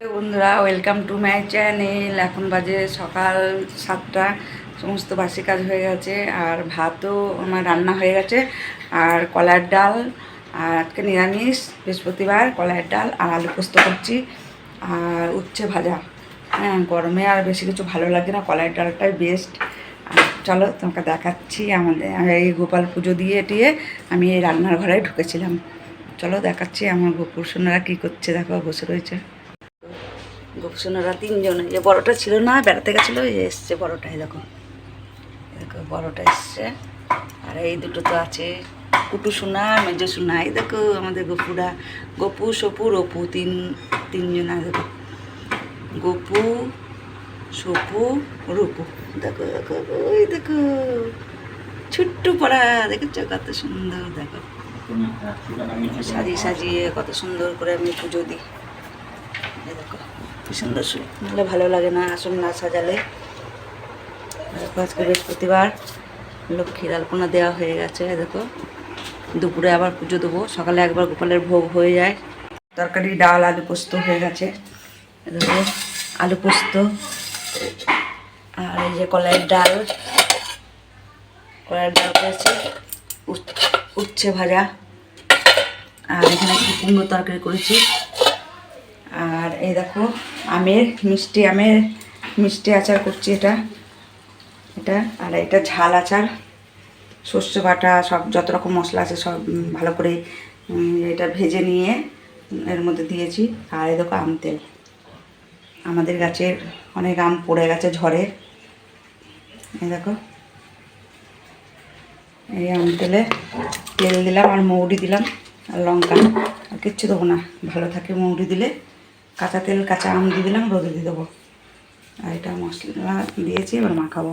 বন্ধুরা welcome to my channel এখন বাজে সকাল সাতটা, সমস্ত বাসি কাজ হয়ে গেছে, আর ভাতও আমার রান্না হয়ে গেছে, আর কলার ডাল, আর আজকে নিরামিষ, বৃহস্পতিবার, কলার ডাল আর আলু পোস্ত করছি, আর উচ্ছে ভাজা। হ্যাঁ গরমে আর বেশি কিছু ভালো লাগে না, কলার ডালটাই বেস্ট চলো, তোমাকে দেখাচ্ছি আমাদের, এই গোপাল পুজো দিয়ে টিয়ে আমি এই রান্নার ঘরে ঢুকেছিলাম। চলো, দেখাচ্ছি আমার গোপুর সোনারা কী করছে, দেখো, বসে রয়েছে। গোপসোনারা তিনজন যে বড়টা ছিল না, বেড়াতে গেছিল এসছে বড়টাই দেখো। দেখো, বড়টা এসছে। আর এই দুটো তো আছে, কুটু সোনা, মেজো সোনা, এই দেখো আমাদের গপুরা গপু, সপু, রপু, তিন, তিনজন দেখো গপু, সপু, রূপু। দেখো দেখো ওই দেখো। ছোট্ট পড়া, দেখেছ কত সুন্দর, দেখো। সাজিয়ে সাজিয়ে কত সুন্দর করে আমি পুজো দিই। দেখো। কি সুন্দর সু- নাহলে ভালো লাগে না আসন না সাজালে। আজকে বৃহস্পতিবার লক্ষ্মীর আলপনা দেওয়া হয়ে গেছে দেখো। দুপুরে আবার পুজো দেবো। সকালে একবার গোপালের ভোগ হয়ে যায়। তরকারি, ডাল, আলু পোস্ত হয়ে গেছে। দেখো, আলু পোস্ত আর এই যে কলাইয়ের ডাল। কলাইয়ের ডাল করেছি উচ- উচ্ছে ভাজা। আর এখানে কুমড়ো তরকারি করেছি। আর এই দেখো আমের মিষ্টি আমের মিষ্টি আচার করছি এটা। এটা আর এটা ঝাল আচার। শস্য বাটা, সব যত রকম মশলা আছে সব ভালো করে এটা ভেজে নিয়ে এর মধ্যে দিয়েছি। আর এই দেখো আম তেল। আমাদের গাছের অনেক আম পড়ে গেছে ঝড়ে। এই দেখো। এই আম তেলে তেল দিলাম আর মৌরি দিলাম, আর লঙ্কা। আর কিচ্ছু দেবো না। ভালো থাকে মৌরি দিলে। কাঁচা তেল, কাঁচা আম দিয়ে দিলাম, রোদে দিয়ে দেবো। আর এটা মশলা দিয়েছি, এবার মাখাবো।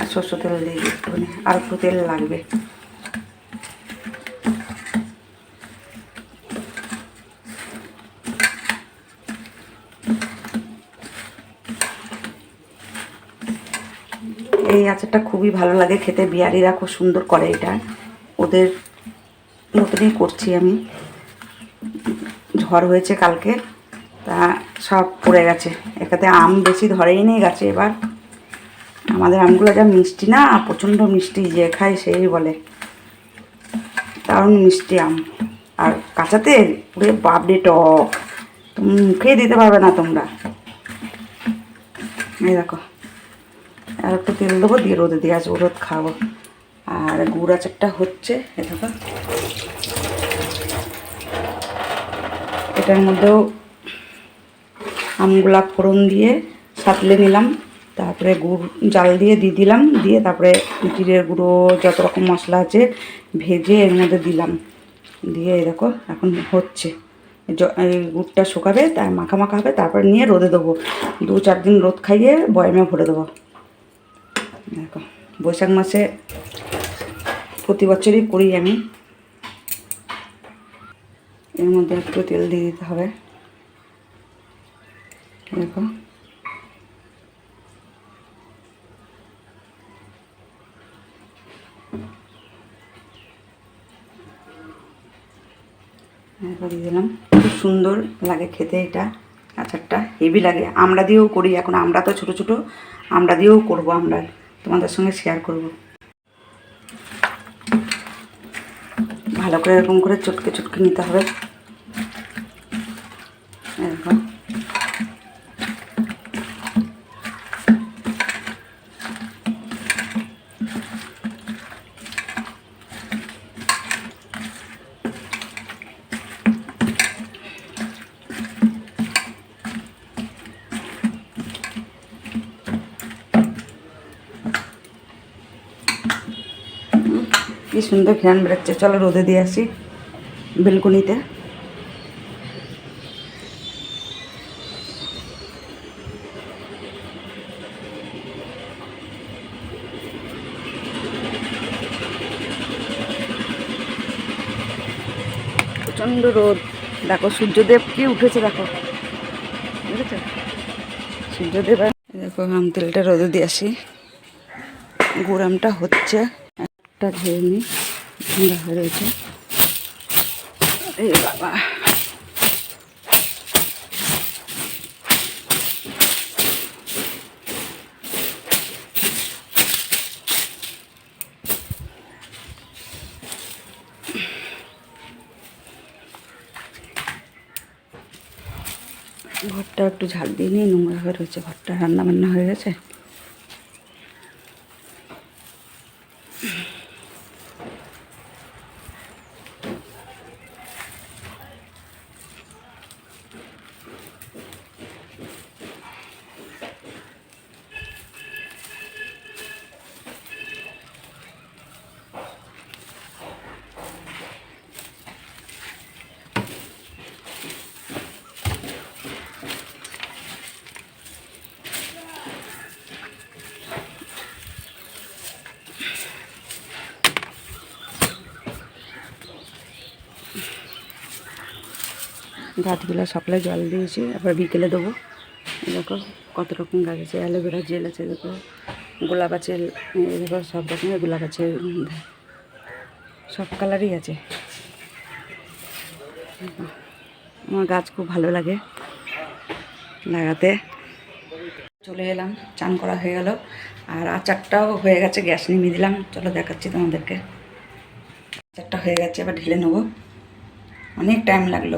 আর সর্ষ তেল দিয়ে একটুখানি। আর একটু তেল লাগবে। এই আচারটা খুবই ভালো লাগে খেতে। বিহারিরা খুব সুন্দর করে এটা। ওদের মতনই করছি আমি। ঝড় হয়েছে কালকে, তা সব পড়ে গেছে। এখানে আম বেশি ধরেই নেই গাছে এবার। আমাদের আমগুলো যা মিষ্টি না, প্রচণ্ড মিষ্টি যে খায় সেই বলে। দারুণ মিষ্টি আম। আর কাঁচাতে পুরো বাবড়ে টক। মুখে দিতে পারবে না তোমরা। এই দেখো। আর একটু তেল দেবো, দিয়ে রোদে দিয়ে আসব রোদ খাব। আর গুড় আচারটা হচ্ছে, এ দেখো। এটার মধ্যেও আমগুলা ফোড়ন দিয়ে সাতলে নিলাম, তারপরে গুড়, জাল দিয়ে দিয়ে দিলাম, দিয়ে তারপরে জিরের গুঁড়ো, যত রকম মশলা আছে ভেজে এর মধ্যে দিলাম। দিয়ে দেখো, এখন হচ্ছে। এই গুড়টা শুকাবে, তাই মাখা মাখা হবে, তারপরে নিয়ে রোদে দেবো। দু চার দিন রোদ খাইয়ে বয়মে ভরে দেবো। দেখো, বৈশাখ মাসে প্রতি বছরই করি আমি। এর মধ্যে একটু তেল দিয়ে দিতে হবে। দেখো। দিয়ে দিলাম। খুব সুন্দর লাগে খেতে এটা, আচারটা। হেভি লাগে। আমরা দিয়েও করি, এখন আমরা তো ছোটো ছোটো, আমরা দিয়েও করব, আমরা তোমাদের সঙ্গে শেয়ার করব। ভালো করে এরকম করে চটকে চটকে নিতে হবে এরকম কি সুন্দর ঘ্রাণ বেরোচ্ছে চলো রোদে দিয়ে আসি বেলকুনিতে। প্রচণ্ড রোদ। দেখো, সূর্যদেব কি উঠেছে, দেখো। বুঝেছ সূর্যদেব, দেখো, আম তেলটা রোদে দিয়ে আসি। গুড় আমটা হচ্ছে। একটা ধরে নিই। হয়ে রয়েছে। বাবা। ঘরটা একটু ঝাল দিয়ে নিয়ে নোংরা হয়ে রয়েছে। ঘরটা রান্না বান্না হয়ে গেছে। গাছগুলো সকালে জল দিয়েছি, আবার বিকেলে দেবো। দেখো কত রকম গাছ আছে, অ্যালোভেরা জেল আছে, দেখো গোলাপ আছে দেখো সব রকমের গোলাপ আছে। সব কালারই আছে। আমার গাছ খুব ভালো লাগে লাগাতে। চলে এলাম, চান করা হয়ে গেল। আর আচারটাও হয়ে গেছে, গ্যাস নিমিয়ে দিলাম। চলো দেখাচ্ছি তোমাদেরকে। আচারটা হয়ে গেছে, এবার ঢেলে নেব। অনেক টাইম লাগল।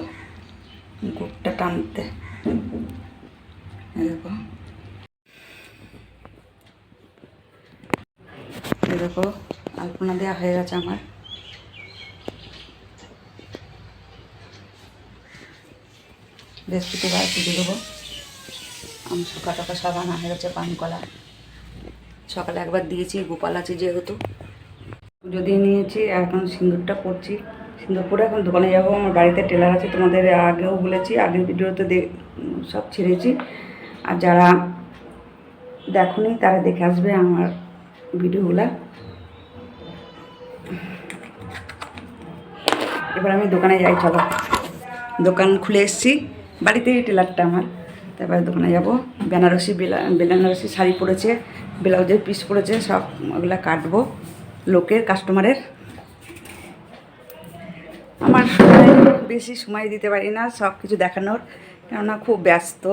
গুড়টা টানতে। দেখো। দেখো, আলপনা দেওয়া হয়ে গেছে আমার। বৃহস্পতিবার পুজো দেবো। আমি শুকা টাকা সব আনা হয়ে গেছে পান কলা সকালে একবার দিয়েছি, গোপাল আছে যেহেতু। পুজো দিয়ে নিয়েছি এখন সিঁদুরটা পরছি। সিঁদুর পরে এখন দোকানে যাব। আমার বাড়িতে টেলার আছে, তোমাদের আগেও বলেছি, আগের ভিডিওতে সব ছেড়েছি। আর যারা দেখোনি, তারা দেখে আসবে আমার ভিডিওগুলা। এবার আমি দোকানে যাই, চলো। দোকান খুলে এসেছি। বাড়িতেই টেলারটা আমার। তারপরে দোকানে যাব। বেনারসি, বেলা- বেনারসি শাড়ি পরেছে, ব্লাউজের পিস পরেছে, সব ওগুলা কাটবো। লোকের কাস্টমারের আমার সময় বেশি সময় দিতে পারি না সব কিছু দেখানোর, কেননা খুব ব্যস্ত।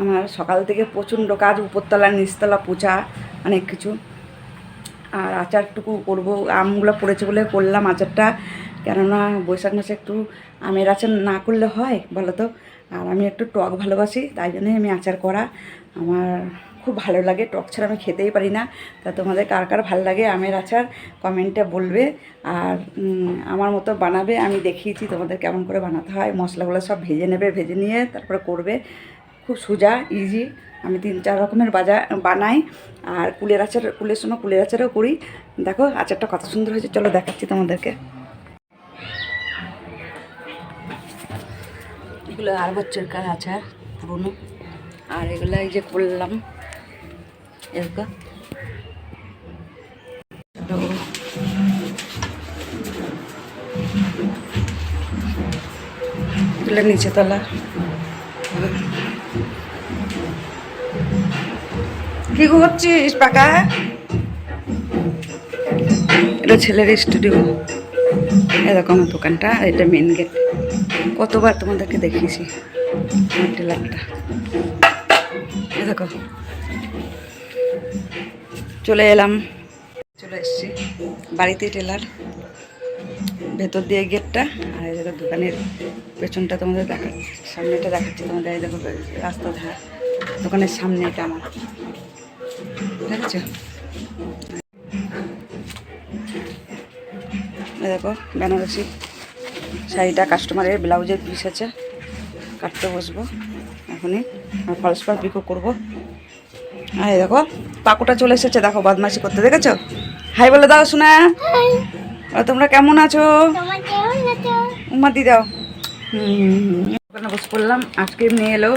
আমার সকাল থেকে প্রচণ্ড কাজ, উপরতলা, নিচতলা পোছা অনেক কিছু। আর আচারটুকু করব, আমগুলো পড়েছে বলে করলাম আচারটা। কেননা বৈশাখ মাসে একটু আমের আচার না করলে হয় বলো তো আর আমি একটু টক ভালোবাসি, তাই জন্যই আমি আচার করা। আমার খুব ভালো লাগে, টক ছাড়া আমি খেতেই পারি না। তা তোমাদের কার কার ভালো লাগে আমের আচার কমেন্টে বলবে। আর আমার মতো বানাবে, আমি দেখিয়েছি তোমাদের কেমন করে বানাতে হয়। মশলাগুলো সব ভেজে নেবে, ভেজে নিয়ে তারপরে করবে। খুব সোজা ইজি আমি তিন, চার রকমের বাজা, বানাই। আর কুলের আচার, কুলের সময় কুলের আচারও করি। দেখো, আচারটা কত সুন্দর হয়েছে, চলো দেখাচ্ছি তোমাদেরকে। এগুলো আর বছরকার আচার পুরনো আর এগুলো এই যে করলাম। এরকম। এগুলো নিচে তলা। কি করছিস, পাকা? এটা ছেলের স্টুডিও। এরকম দোকানটা, এটা মেন গেট কতবার তোমাদেরকে দেখিয়েছি। আমার টেলারটা এ দেখো। চলে এলাম। চলে এসেছি বাড়িতেই টেলার। ভেতর দিয়ে গেটটা আর এই দেখো দোকানের পেছনটা তোমাদের দেখা সামনেটা দেখাচ্ছি তোমাদের। এই দেখো রাস্তা ধার দোকানের সামনে এটা আমার। দেখেছ? দেখো বেনারসি শাড়িটা কাস্টমারের ব্লাউজের পিস আছে। কাটতে বসবো। এখনই। আর ফলস পার পিকো করব। আর এই দেখো পাকুটা চলে এসেছে দেখো বদমাশি করতে দেখেছ? হাই বলে দাও শোনা আর তোমরা কেমন আছো? উমা দি দাও। হুম ওখানে বসে পড়লাম আইসক্রিম নিয়ে এলো।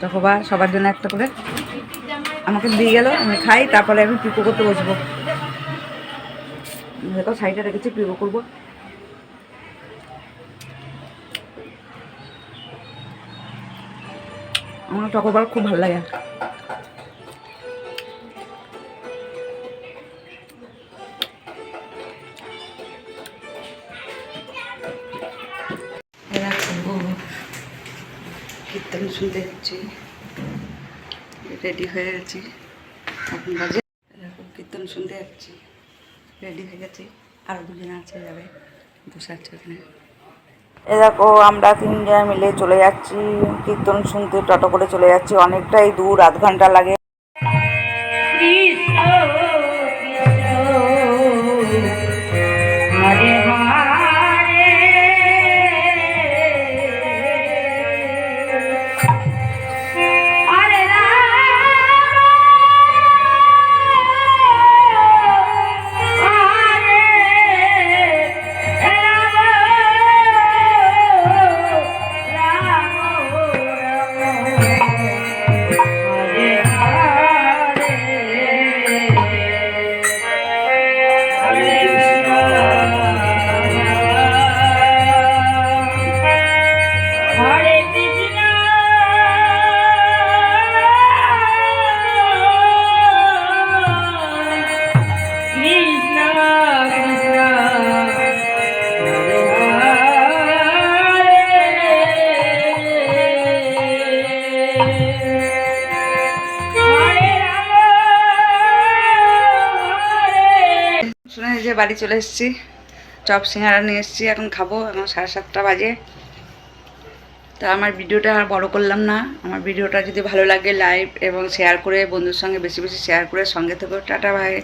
চকোবার সবার জন্য একটা করে। আমাকে দিয়ে গেল আমি খাই তারপরে আমি পিকো করতে বসবো। দেখো সাইডে রেখেছি পিকো করব। আমার চকোবার খুব ভালো লাগে। কীর্তন শুনতে যাচ্ছি। রেডি হয়ে গেছি। এখন এরকম কীর্তন শুনতে যাচ্ছি। রেডি হয়ে গেছি। আরও দুজন আছে যাবে, বসে আছে ওখানে। এ দেখো, আমরা তিনজন মিলে চলে যাচ্ছি। কীর্তন শুনতে, টোটো করে চলে যাচ্ছি। অনেকটাই দূর, আধ ঘণ্টা লাগে। বাড়ি চলে এসেছি। চপ সিঙ্গারা নিয়ে এসেছি, এখন খাব, এখন সাড়ে সাতটা বাজে। তা আমার ভিডিওটা আর বড় করলাম না। আমার ভিডিওটা যদি ভালো লাগে লাইভ এবং শেয়ার করে বন্ধুর সঙ্গে বেশি বেশি শেয়ার করে সঙ্গে থেকেও টাটা ভাই